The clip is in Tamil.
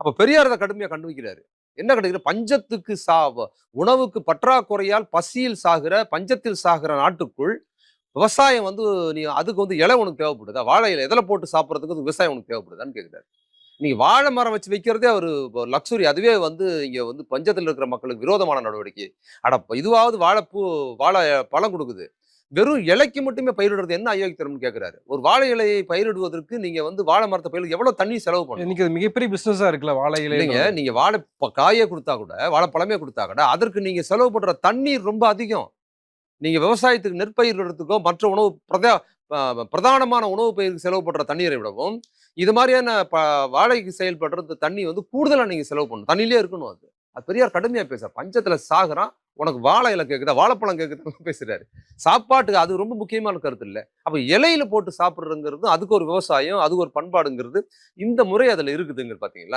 அப்ப பெரியார் அதை கடுமையா கண்டுபிடிக்கிறாரு. என்ன கிடைக்கிற பஞ்சத்துக்கு சா உணவுக்கு பற்றாக்குறையால் பசியில் சாகிற பஞ்சத்தில் சாகிற நாட்டுக்குள் விவசாயம் வந்து நீ அதுக்கு வந்து இலை உனக்கு தேவைப்படுதா? வாழை இலை எதில் போட்டு சாப்பிட்றதுக்கு விவசாயம் உனக்கு தேவைப்படுதான்னு கேட்குறாரு நீங்க வாழை மரம் வச்சு வைக்கிறதே ஒரு லக்ஸுரி அதுவே வந்து இங்க வந்து பஞ்சத்தில் இருக்கிற மக்களுக்கு விரோதமான நடவடிக்கை. அட இதுவாவது வாழைப்பூ வாழை பழம் கொடுக்குது. வெறும் இலைக்கு மட்டுமே பயிரிடுறது என்ன அயோக்கியத்தனம்னு கேட்கிறாரு ஒரு வாழை இலையை பயிரிடுவதற்கு நீங்க வந்து வாழை மரத்தை பயிர் எவ்வளவு தண்ணி செலவு பண்ணணும்? இன்னைக்கு மிகப்பெரிய பிசினஸா இருக்குல்ல வாழை இலை இல்லைங்க நீங்க வாழை காயே கொடுத்தா கூட வாழைப்பழமே கொடுத்தா கூட அதற்கு நீங்க செலவு பண்ற தண்ணீர் ரொம்ப அதிகம். நீங்க விவசாயத்துக்கு நெற்பயிரிடுறதுக்கோ மற்ற உணவு பிரதா பிரதானமான உணவு பயிருக்கு செலவு பண்ற தண்ணீரை விடவும் இது மாதிரியான ப வாழைக்கு செயல்படுறது தண்ணி வந்து கூடுதலாக நீங்கள் செலவு பண்ணணும். தண்ணியிலே இருக்கணும் அது. அது பெரியார் கடுமையாக பேசுற பஞ்சத்தில் சாகுறான் உனக்கு வாழை இலை கேட்குதா வாழைப்பழம் கேட்குதுன்னு பேசுகிறாரு சாப்பாட்டுக்கு அது ரொம்ப முக்கியமான கருத்து இல்லை. அப்போ இலையில போட்டு சாப்பிட்றதுங்கிறது அதுக்கு ஒரு விவசாயம் அதுக்கு ஒரு பண்பாடுங்கிறது இந்த முறை அதில் இருக்குதுங்க பார்த்தீங்களா